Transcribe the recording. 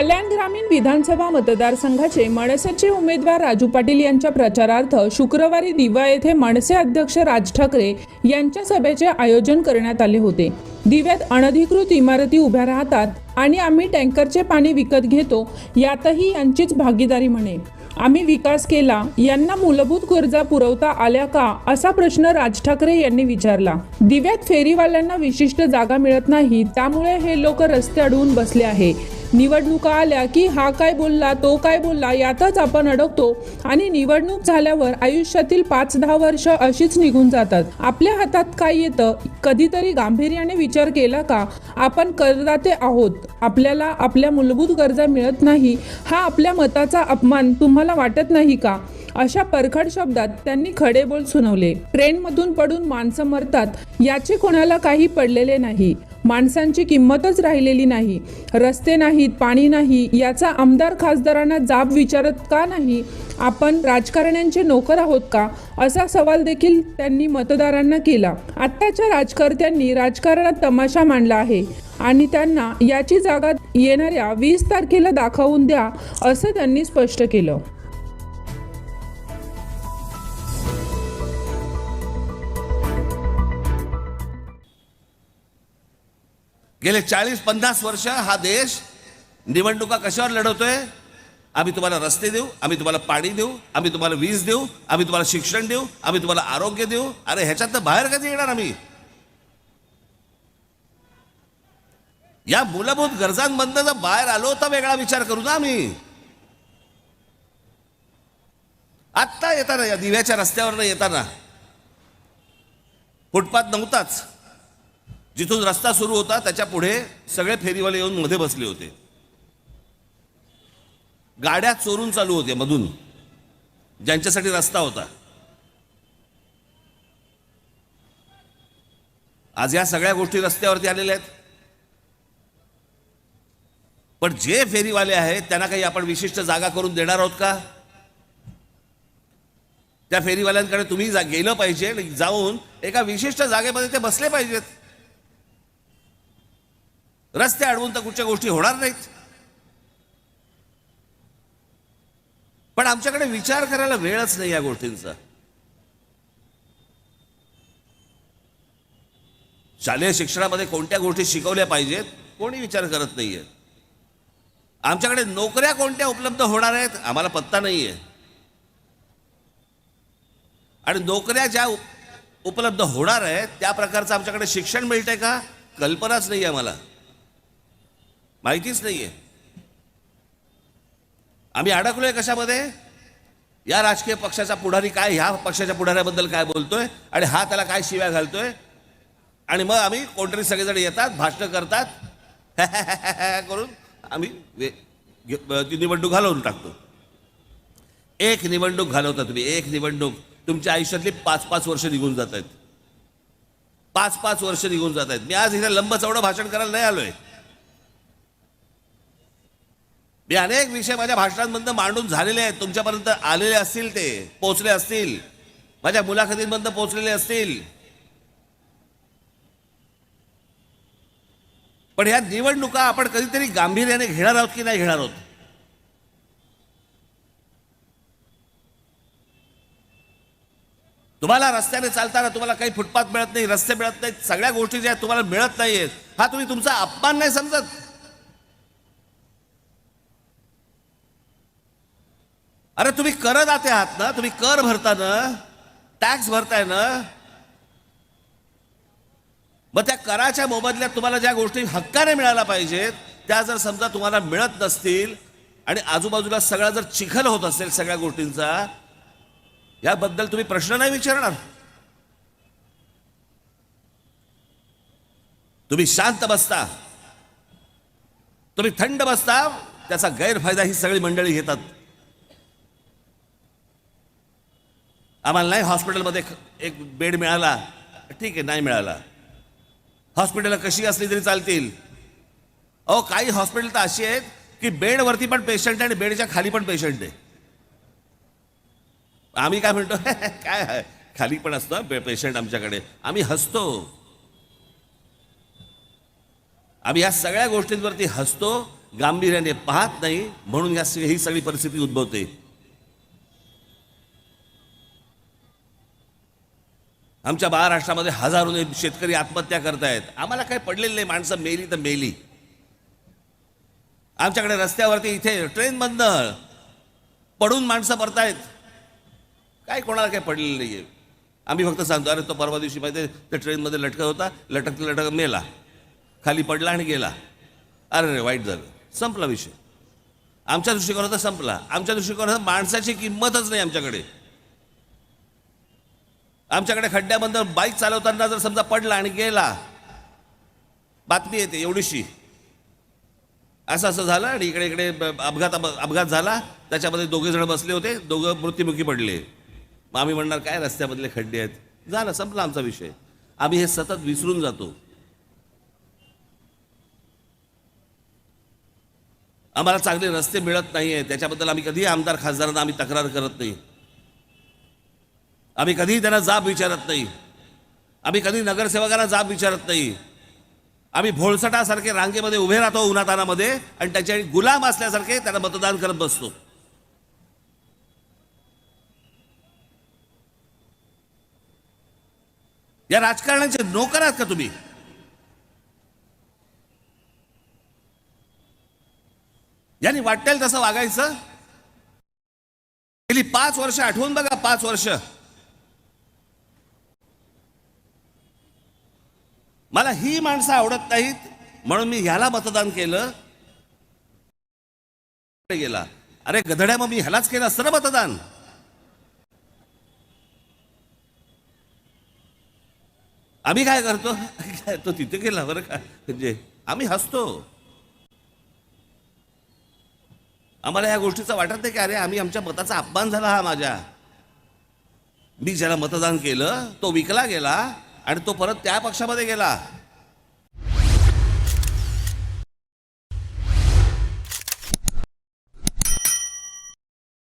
कल्याण ग्रामीण विधानसभा मतदारसंघाचे मनसेचे उमेदवार राजू पाटील यांच्या प्रचारार्थ शुक्रवारी दिवा येथे मनसे अध्यक्ष राज ठाकरे यांच्या सभेचे आयोजन करण्यात आले होते. दिव्यात अनधिकृत इमारती उभ्या राहतात आणि आम्ही टँकरचे पाणी विकत घेतो यातही यांचीच भागीदारी म्हणे. आम्ही विकास केला यांना मूलभूत गरजा पुरवता आल्या का असा प्रश्न राज ठाकरे यांनी विचारला. दिव्यात फेरीवाल्यांना विशिष्ट जागा मिळत नाही त्यामुळे हे लोक रस्ते अडवून बसले आहे. निवडणुका आल्या की हा काय बोलला तो काय बोलला यातच आपण अडकतो. आणि निवडणूक झाल्यावर आयुष्यातील पाच दहा वर्ष अशीच निघून जातात. आपल्या हातात काय येतं? कधीतरी गांभीर्याने विचार केला का? आपण करदाते आहोत. आपल्याला आपल्या मूलभूत गरजा मिळत नाही. हा आपल्या मताचा अपमान तुम्हाला वाटत नाही का? अशा परखड शब्दात त्यांनी खडे बोल सुनावले. ट्रेनमधून पडून माणसं मरतात याचे कोणाला काही पडलेले नाही. माणसांची किंमतच राहिलेली नाही. रस्ते नाहीत पाणी नाही याचा आमदार खासदारांना जाब विचारत का नाही? आपण राजकारण्यांचे नोकर आहोत का? असा सवाल देखील त्यांनी मतदारांना केला. आत्ताच्या राजकर्त्यांनी राजकारणात तमाशा मांडला आहे आणि त्यांना याची जागा येणाऱ्या वीस तारखेला दाखवून द्या असं त्यांनी स्पष्ट केलं. गेले चाळीस पन्नास वर्ष हा देश निवडणुका कशावर लढवतोय? आम्ही तुम्हाला रस्ते देऊ आम्ही तुम्हाला पाणी देऊ आम्ही तुम्हाला वीज देऊ आम्ही तुम्हाला शिक्षण देऊ आम्ही तुम्हाला आरोग्य देऊ. अरे ह्याच्यात बाहेर कधी येणार आम्ही? या मूलभूत गरजांमधनं जर बाहेर आलो तर वेगळा विचार करू ना आम्ही. आत्ता येताना या दिव्याच्या रस्त्यावरनं येताना. फुटपाथ नव्हताच. जिथून रस्ता सुरू होता त्याच्या पुढे सगळे फेरीवाले येऊन मध्ये बसले होते. गाड्या चोरून चालू होत्या मधून ज्यांच्यासाठी रस्ता होता. आज या सगळ्या गोष्टी रस्त्यावरती आलेल्या आहेत. पण जे फेरीवाले आहेत त्यांना काही आपण विशिष्ट जागा करून देणार आहोत का? त्या फेरीवाल्यांकडे तुम्ही जा गेलं पाहिजे जाऊन एका विशिष्ट जागेमध्ये ते बसले पाहिजेत. रस्ते अडवून तर कुठच्या गोष्टी होणार नाहीत. पण आमच्याकडे विचार करायला वेळच नाही या गोष्टींचा. शालेय शिक्षणामध्ये कोणत्या गोष्टी शिकवल्या पाहिजेत कोणी विचार करत नाहीये. आमच्याकडे नोकऱ्या कोणत्या उपलब्ध होणार आहेत आम्हाला पत्ता नाहीये. आणि नोकऱ्या ज्या उपलब्ध होणार आहेत त्या प्रकारचं आमच्याकडे शिक्षण मिळतंय का? कल्पनाच नाही आहे माहितीच नाही आहे आम्ही अडकलोय कशामध्ये? या राजकीय पक्षाचा पुढारी काय ह्या पक्षाच्या पुढाऱ्याबद्दल काय बोलतोय आणि हा त्याला काय शिव्या घालतोय? आणि मग आम्ही कोणतरी सगळेजण येतात भाषण करतात करून आम्ही घे- ती निवडणूक घालवून टाकतो. एक निवडणूक घालवता तुम्ही एक निवडणूक. तुमच्या आयुष्यातली पाच पाच वर्ष निघून जात आहेत. पाच पाच वर्ष निघून जात आहेत. मी आज इथे लंब चौडं भाषण करायला नाही आलोय. मी अनेक विषय माझ्या भाषणांमधनं मांडून झालेले आहेत. तुमच्यापर्यंत आलेले असतील ते पोचले असतील. माझ्या मुलाखतींमधनं पोचलेले असतील. पण ह्या निवडणुका आपण कधीतरी गांभीर्याने घेणार आहोत की नाही घेणार आहोत? तुम्हाला रस्त्याने चालताना तुम्हाला काही फुटपाथ मिळत नाही रस्ते मिळत नाहीत सगळ्या गोष्टी ज्या आहेत तुम्हाला मिळत नाहीयेत हा तुम्ही तुमचा अपमान नाही समजत. अरे तुम्ही करदाते आहात ना तुम्ही कर भरता ना. टॅक्स भरताय ना. मग त्या कराच्या मोबदल्यात तुम्हाला ज्या गोष्टी हक्काने मिळायला पाहिजेत त्या जर समजा तुम्हाला मिळत नसतील आणि आजूबाजूला सगळा जर चिखल होत असेल सगळ्या गोष्टींचा याबद्दल तुम्ही प्रश्न नाही विचारणार. तुम्ही शांत बसता. तुम्ही थंड बसता त्याचा गैरफायदा ही सगळी मंडळी घेतात. आम्हाला नाही हॉस्पिटलमध्ये एक बेड मिळाला. ठीक आहे नाही मिळाला. हॉस्पिटल कशी असली तरी चालतील? अहो काही हॉस्पिटल तर अशी आहेत की बेडवरती पण पेशंट आहे आणि बेडच्या खाली पण पेशंट आहे. आम्ही काय म्हणतो काय खाली पण असतो पेशंट आमच्याकडे. आम्ही हसतो. आम्ही या सगळ्या गोष्टींवरती हसतो गांभीर्याने पाहत नाही म्हणून या ही सगळी परिस्थिती उद्भवते. आमच्या महाराष्ट्रामध्ये हजारो शेतकरी आत्महत्या करतायत. आम्हाला काय पडलेलं नाही. माणसं मेली तर मेली. आमच्याकडे रस्त्यावरती इथे ट्रेनमधनं पडून माणसं परतायत काय कोणाला काय पडलेलं नाही आहे आम्ही फक्त सांगतो अरे तो परवा दिवशी माहिती त्या ट्रेनमध्ये लटकत होता. लटक लटकत मेला. खाली पडला आणि गेला. अरे रे वाईट झालं. संपला विषय. आमच्या दृष्टिकोनात संपला. आमच्या दृष्टिकोनात माणसाची किंमतच नाही आमच्याकडे. आमच्याकडे खड्ड्याबंद बाईक चालवताना जर समजा पडला आणि गेला बातमी येते एवढीशी. असं असं झालं आणि इकडे इकडे अपघात अपघात झाला. त्याच्यामध्ये दोघे जण बसले होते दोघं मृत्युमुखी पडले. मग आम्ही म्हणणार काय रस्त्यामधले खड्डे आहेत? झालं संपला आमचा विषय. आम्ही हे सतत विसरून जातो. आम्हाला चांगले रस्ते मिळत नाही आहे त्याच्याबद्दल आम्ही कधीही आमदार खासदारांना आम्ही तक्रार करत नाही. आम्ही कधीही त्यांना जाब विचारत नाही. आम्ही कधी नगरसेवकांना जाब विचारत नाही. आम्ही भोळसटासारखे रांगेमध्ये उभे राहतो उन्हातानामध्ये आणि त्याच्या गुलाम असल्यासारखे त्यांना मतदान करत बसतो. या राजकारणाचे नोकर आहात का तुम्ही? यांनी वाटेल तसं वागायचं? गेली पाच वर्ष आठवून बघा पाच वर्ष. मला ही माणसं आवडत नाहीत म्हणून मी ह्याला मतदान केलं. गेला. अरे गधड्या मग मी ह्यालाच केलं असतं ना मतदान. आम्ही काय करतो? तो तिथे गेला बरं का? म्हणजे आम्ही हसतो. आम्हाला या गोष्टीचं वाटत नाही की अरे आम्ही आमच्या मताचा अपमान झाला हा माझ्या. मी ज्याला मतदान केलं तो विकला गेला. आणि तो परत त्या पक्षामध्ये गेला.